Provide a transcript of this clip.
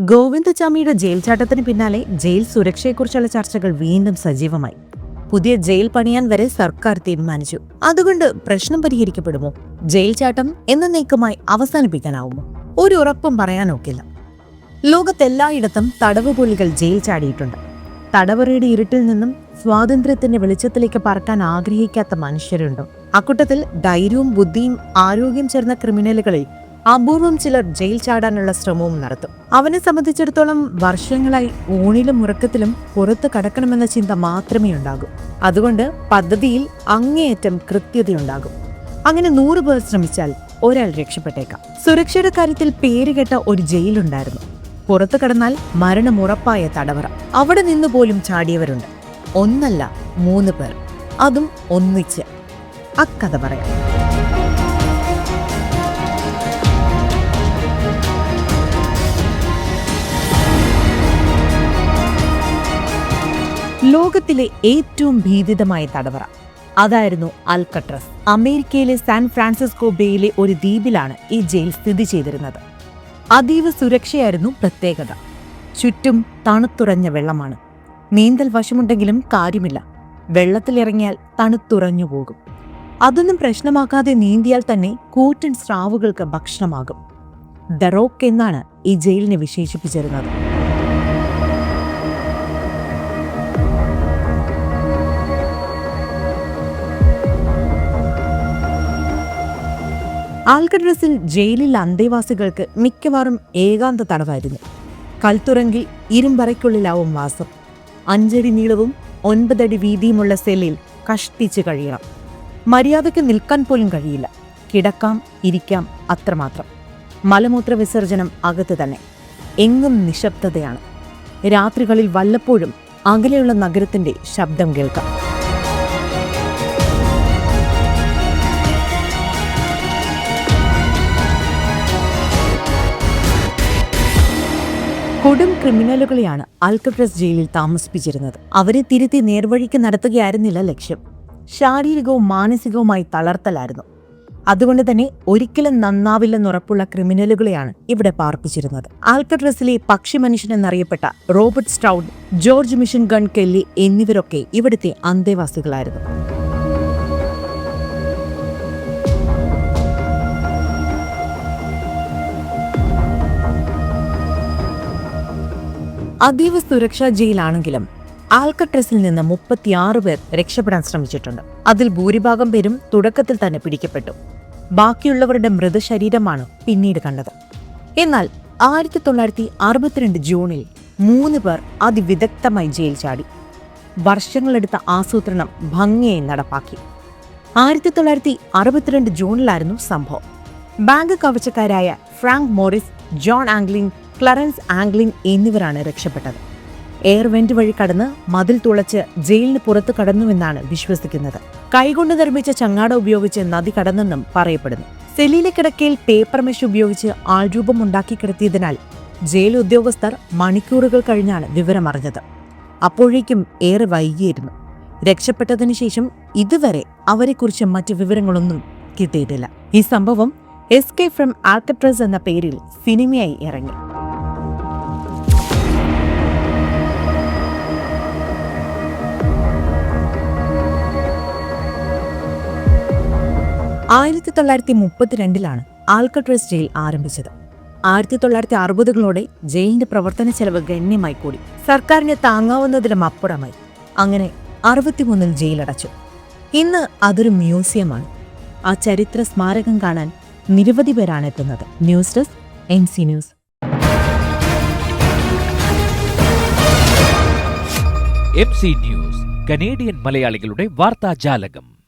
ഗോവിന്ദചാമിയുടെ jail ചാട്ടത്തിന് പിന്നാലെ jail സുരക്ഷയെക്കുറിച്ചുള്ള ചർച്ചകൾ വീണ്ടും സജീവമായി. പുതിയ ജയിൽ പണിയാൻ വരെ സർക്കാർ തീരുമാനിച്ചു. അതുകൊണ്ട് പ്രശ്നം പരിഹരിക്കപ്പെടുമോ? ജയിൽ ചാട്ടം എന്നേക്കുമായി അവസാനിപ്പിക്കാനാവുമോ? ഒരു ഉറപ്പും പറയാനൊക്കില്ല. ലോകത്തെല്ലായിടത്തും തടവ് പുലികൾ ജയിൽ ചാടിയിട്ടുണ്ട്. തടവറയുടെ ഇരുട്ടിൽ നിന്നും സ്വാതന്ത്ര്യത്തിന്റെ വെളിച്ചത്തിലേക്ക് പറക്കാൻ ആഗ്രഹിക്കാത്ത മനുഷ്യരുണ്ടോ. അക്കൂട്ടത്തിൽ ധൈര്യവും ബുദ്ധിയും ആരോഗ്യം ചേർന്ന ക്രിമിനലുകളിൽ അപൂർവം ചിലർ ജയിൽ ചാടാനുള്ള ശ്രമവും നടത്തും. അവനെ സംബന്ധിച്ചിടത്തോളം വർഷങ്ങളായി ഊണിലും ഉറക്കത്തിലും പുറത്ത് കടക്കണമെന്ന ചിന്ത മാത്രമേ ഉണ്ടാകൂ. അതുകൊണ്ട് പദ്ധതിയിൽ അങ്ങേയറ്റം കൃത്യതയുണ്ടാകും. അങ്ങനെ നൂറ് പേർ ശ്രമിച്ചാൽ ഒരാൾ രക്ഷപ്പെട്ടേക്കാം. സുരക്ഷയുടെ കാര്യത്തിൽ പേരുകെട്ട ഒരു ജയിലുണ്ടായിരുന്നു. പുറത്തു കടന്നാൽ മരണമുറപ്പായ തടവറ. അവിടെ നിന്ന് പോലും ചാടിയവരുണ്ട്. ഒന്നല്ല മൂന്ന് പേർ. അതും ഒന്നിച്ച്. അക്കഥ പറയാം. ലോകത്തിലെ ഏറ്റവും ഭീതിതമായ തടവറ. അതായിരുന്നു അൽക്കട്രസ്. അമേരിക്കയിലെ സാൻ ഫ്രാൻസിസ്കോ ബേയിലെ ഒരു ദ്വീപിലാണ് ഈ ജയിൽ സ്ഥിതി ചെയ്തിരുന്നത്. അതീവ സുരക്ഷയായിരുന്നു പ്രത്യേകത. ചുറ്റും തണുത്തുറഞ്ഞ വെള്ളമാണ്. നീന്തൽ വശമുണ്ടെങ്കിലും കാര്യമില്ല. വെള്ളത്തിലിറങ്ങിയാൽ തണുത്തുറഞ്ഞു പോകും. അതൊന്നും പ്രശ്നമാക്കാതെ നീന്തിയാൽ തന്നെ കൂറ്റൻ സ്രാവുകൾക്ക് ഭക്ഷണമാകും. ദറോക്ക് എന്നാണ് ഈ ജയിലിനെ വിശേഷിപ്പിച്ചിരുന്നത്. ആൽക്കഡ്രസിൽ ജയിലിൽ അന്തേവാസികൾക്ക് മിക്കവാറും ഏകാന്ത തടവായിരുന്നു. കൽത്തുറങ്കിൽ ഇരുമ്പറയ്ക്കുള്ളിലാവും വാസം. അഞ്ചടി നീളവും ഒൻപതടി വീതിയുമുള്ള സെല്ലിൽ കഷ്ടിച്ച് കഴിയണം. മര്യാദയ്ക്ക് നിൽക്കാൻ പോലും കഴിയില്ല. കിടക്കാം ഇരിക്കാം അത്രമാത്രം. മലമൂത്ര വിസർജനം അകത്ത് തന്നെ. എങ്ങും നിശബ്ദതയാണ്. രാത്രികളിൽ വല്ലപ്പോഴും അകലെയുള്ള നഗരത്തിന്റെ ശബ്ദം കേൾക്കാം. കൊടും ക്രിമിനലുകളെയാണ് അൽക്കട്രസ് ജയിലിൽ താമസിപ്പിച്ചിരുന്നത്. അവരെ തിരുത്തി നേർവഴിക്ക് നടത്തുകയായിരുന്നില്ല ലക്ഷ്യം. ശാരീരികവും മാനസികവുമായി തളർത്തലായിരുന്നു. അതുകൊണ്ട് തന്നെ ഒരിക്കലും നന്നാവില്ലെന്നുറപ്പുള്ള ക്രിമിനലുകളെയാണ് ഇവിടെ പാർപ്പിച്ചിരുന്നത്. ആൽക്കട്രസിലെ പക്ഷി മനുഷ്യൻ എന്നറിയപ്പെട്ട Robert Stroud George machine gun Kelly എന്നിവരൊക്കെ ഇവിടുത്തെ അന്തേവാസികളായിരുന്നു. അതീവ സുരക്ഷാ ജയിലാണെങ്കിലും ആൽക്കട്രസിൽ നിന്ന് മുപ്പത്തിയാറ് പേർ രക്ഷപ്പെടാൻ ശ്രമിച്ചിട്ടുണ്ട്. അതിൽ ഭൂരിഭാഗം പേരും തുടക്കത്തിൽ തന്നെ പിടിക്കപ്പെട്ടു. ബാക്കിയുള്ളവരുടെ മൃതശരീരമാണ് പിന്നീട് കണ്ടത്. എന്നാൽ ആയിരത്തി തൊള്ളായിരത്തി അറുപത്തിരണ്ട് ജൂണിൽ മൂന്ന് പേർ അതിവിദഗ്ധമായി ജയിൽ ചാടി. വർഷങ്ങളെടുത്ത ആസൂത്രണം ഭംഗിയായി നടപ്പാക്കി. ആയിരത്തി തൊള്ളായിരത്തി അറുപത്തിരണ്ട് ജൂണിലായിരുന്നു സംഭവം. Bank കവചക്കാരായ Frank Morris John Anglin Clarence Anglin എന്നിവരാണ് രക്ഷപ്പെട്ടത്. എയർ വെന്റ് വഴി കടന്ന് മതിൽ തുളച്ച് ജയിലിന് പുറത്തു കടന്നുവെന്നാണ് വിശ്വസിക്കുന്നത്. കൈകൊണ്ട് നിർമ്മിച്ച ചങ്ങാട ഉപയോഗിച്ച് നദി കടന്നെന്നും പറയപ്പെടുന്നു. സെല്ലിലെ കിടക്കയിൽ പേപ്പർ മെഷ് ഉപയോഗിച്ച് ആൾരൂപം ഉണ്ടാക്കി കിടത്തിയതിനാൽ ജയിൽ ഉദ്യോഗസ്ഥർ മണിക്കൂറുകൾ കഴിഞ്ഞാണ് വിവരമറിഞ്ഞത്. അപ്പോഴേക്കും ഏറെ വൈകിയിരുന്നു. രക്ഷപ്പെട്ടതിനു ശേഷം ഇതുവരെ അവരെക്കുറിച്ച് മറ്റ് വിവരങ്ങളൊന്നും കിട്ടിയിട്ടില്ല. ഈ സംഭവം എസ്കേ ഫ്രം ആർക്കട്രസ് എന്ന പേരിൽ സിനിമയായി ഇറങ്ങി. ആയിരത്തി തൊള്ളായിരത്തി മുപ്പത്തിരണ്ടിലാണ് ആൽക്കട്രസ് ജയിൽ ആരംഭിച്ചത്. ആയിരത്തി തൊള്ളായിരത്തി അറുപതുകളോടെ ജയിലിന്റെ പ്രവർത്തന ചെലവ് ഗണ്യമായി കൂടി. സർക്കാരിന് താങ്ങാവുന്നതിലും അപ്പുറമായി. അങ്ങനെ അറുപത്തിമൂന്നിൽ ജയിലടച്ചു. ഇന്ന് അതൊരു മ്യൂസിയമാണ്. ആ ചരിത്ര സ്മാരകം കാണാൻ നിരവധി പേരാണ് എത്തുന്നത്. News desk N C news. M C news Canadian മലയാളികളുടെ വാർത്താജാലകം.